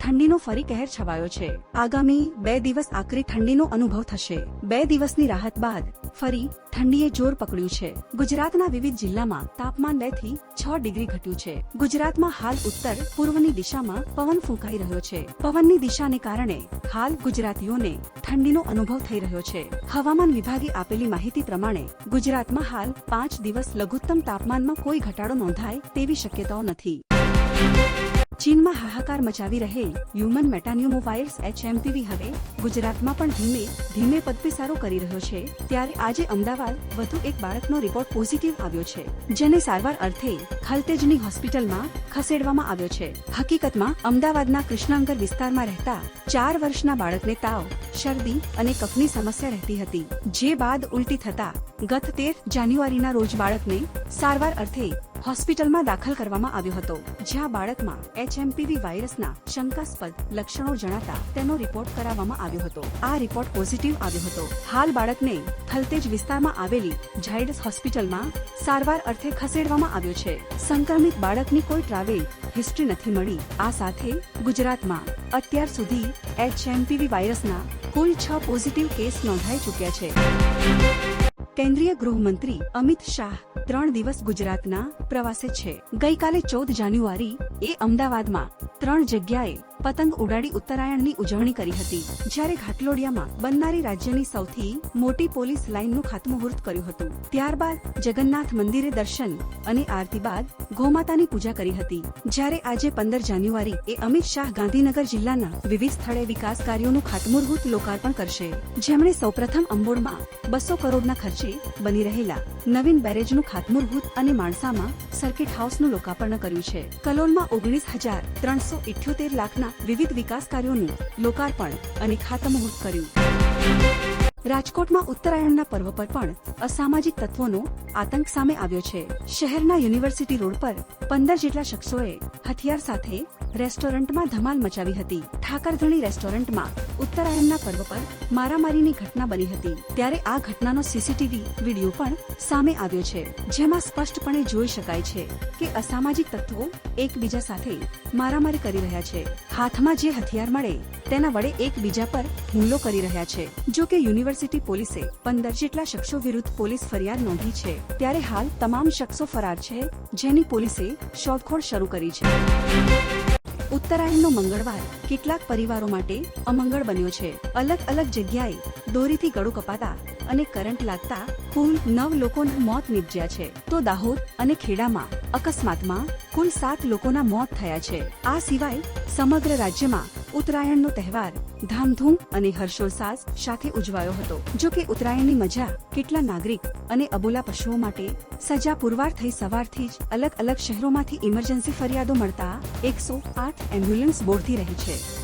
ઠંડીનો ફરી કહેર છવાયો છે. આગામી બે દિવસ આકરી ઠંડીનો અનુભવ થશે. બે દિવસની રાહત બાદ ફરી ઠંડીએ જોર પકડ્યું છે. ગુજરાતના વિવિધ જિલ્લામાં તાપમાન બેથી છ ડિગ્રી ઘટ્યું છે. ગુજરાતમાં હાલ ઉત્તર પૂર્વની દિશામાં પવન ફૂંકાઈ રહ્યો છે. પવનની દિશાને કારણે હાલ ગુજરાતીઓને ઠંડીનો અનુભવ થઈ રહ્યો છે. હવામાન વિભાગે આપેલી માહિતી પ્રમાણે ગુજરાતમાં હાલ પાંચ દિવસ લઘુત્તમ તાપમાનમાં કોઈ ઘટાડો નોંધાય તેવી શક્યતાઓ નથી. ચીનમાં હાહાકાર મચાવી રહેલ હ્યુમન મેટાન્યુમોવાયર્સ એચએમપીવી હવે ગુજરાતમાં પણ ધીમે ધીમે પદપીસારો કરી રહ્યો છે. ત્યારે આજે અમદાવાદ વધુ એક બાળકનો રિપોર્ટ પોઝિટિવ આવ્યો છે, જેને સારવાર અર્થે ખલતેજની હોસ્પિટલમાં ખસેડવામાં આવ્યો છે. હકીકતમાં, અમદાવાદના કૃષ્ણાંગર વિસ્તારમાં રહેતા ચાર વર્ષના બાળકને તાવ, શરદી અને કફની સમસ્યા રહેતી હતી. જે બાદ ઉલટી થતા ગત તેર જાન્યુઆરીના રોજ બાળકને સારવાર અર્થે હોસ્પિટલમાં દાખલ કરવામાં આવ્યો હતો, જ્યાં બાળકમાં એચએમપીવી વાયરસના શંકાસ્પદ લક્ષણો જણાતા તેનો રિપોર્ટ કરાવવામાં આવ્યો હતો. આ રિપોર્ટ પોઝિટિવ આવ્યો હતો. હાલ બાળકને થલતેજ વિસ્તારમાં આવેલી ઝાયડસ હોસ્પિટલમાં સારવાર અર્થે ખસેડવામાં આવ્યો છે. સંક્રમિત બાળકની કોઈ ટ્રાવેલ હિસ્ટ્રી નથી મળી. આ સાથે ગુજરાતમાં અત્યાર સુધી એચએમપીવી વાયરસના કુલ છ પોઝિટિવ કેસ નોંધાઈ ચૂક્યા છે. કેન્દ્રીય ગૃહમંત્રી અમિત શાહ ત્રણ દિવસ ગુજરાતના પ્રવાસે છે. ગઈકાલે ચૌદ જાન્યુઆરી એ અમદાવાદમાં ત્રણ જગ્યાએ પતંગ ઉડાડી ઉત્તરાયણની ઉજવણી કરી હતી, જ્યારે ઘાટલોડિયામાં બનનારી રાજ્યની સૌથી મોટી પોલીસ લાઇનનું ખાતમુહૂર્ત કર્યું હતું. ત્યારબાદ જગન્નાથ મંદિરે દર્શન અને આરતી બાદ ગોમાતાની પૂજા કરી હતી, જ્યારે આજે પંદર જાન્યુઆરી એ અમિત શાહ ગાંધીનગર જિલ્લાના વિવિધ સ્થળે વિકાસ કાર્યોનું ખાતમુહૂર્ત લોકાર્પણ કરશે. જેમણે સૌપ્રથમ અંબોડમાં બસો કરોડના ખર્ચે બની રહેલા નવીન બેરેજનું ખાતમુહૂર્ત અને માણસામાં સર્કિટ હાઉસનું લોકાર્પણ કર્યું છે. કલોલમાં ઓગણીસ હજાર ત્રણસો ઇઠ્યોતેર લાખના વિવિધ વિકાસ કાર્યોનું લોકાર્પણ અને ખાતમુહૂર્ત કર્યું. રાજકોટમાં ઉત્તરાયણના પર્વ પર પણ અસામાજિક તત્વોનો આતંક સામે આવ્યો છે. શહેરના યુનિવર્સિટી રોડ પર પંદર જેટલા શખ્સોએ હથિયાર સાથે રેસ્ટોરન્ટમાં ધમાલ મચાવી હતી. ઠાકરધણી રેસ્ટોરન્ટમાં ઉત્તરાયણના પર્વ પર મારામારીની ઘટના બની હતી. ત્યારે આ ઘટનાનો સીસીટીવી વીડિયો પણ સામે આવ્યો છે, જેમાં સ્પષ્ટપણે જોઈ શકાય છે કે અસામાજિક તત્વો એકબીજા સાથે મારામારી કરી રહ્યા છે. હાથમાં જે હથિયાર મળે, તેના વડે એકબીજા પર હુમલો કરી રહ્યા છે. જો કે યુનિવર્સિટી પોલીસે પંદર જેટલા શખ્સો વિરુદ્ધ પોલીસ ફરિયાદ નોંધી છે, ત્યારે હાલ તમામ શખ્સો ફરાર છે, જેની પોલીસે શોધખોળ શરૂ કરી છે. ઉત્તરાયણનો મંગળવાર કેટલાક પરિવારો માટે અમંગળ બન્યો છે. અલગ અલગ જગ્યાએ દોરીથી ગળું કપાતા અને કરંટ લાગતા કુલ નવ લોકોના મોત નીપજ્યા છે. તો દાહોદ અને ખેડામાં અકસ્માતમાં કુલ સાત લોકોના મોત થયા છે. આ સિવાય સમગ્ર રાજ્યમાં ઉત્તરાયણનો તહેવાર ધામધૂમ અને હર્ષોલ્લાસ સાથે ઉજવાયો હતો. જો કે ઉત્તરાયણની મજા કેટલા નાગરિક અને અબોલા પશુઓ માટે સજા પુરવાર થઈ સવારથી જ અલગ અલગ શહેરોમાંથી ઇમરજન્સી ફરિયાદો મળતા એકસો આઠ એમ્બ્યુલન્સ બોર્ડથી રહી છે.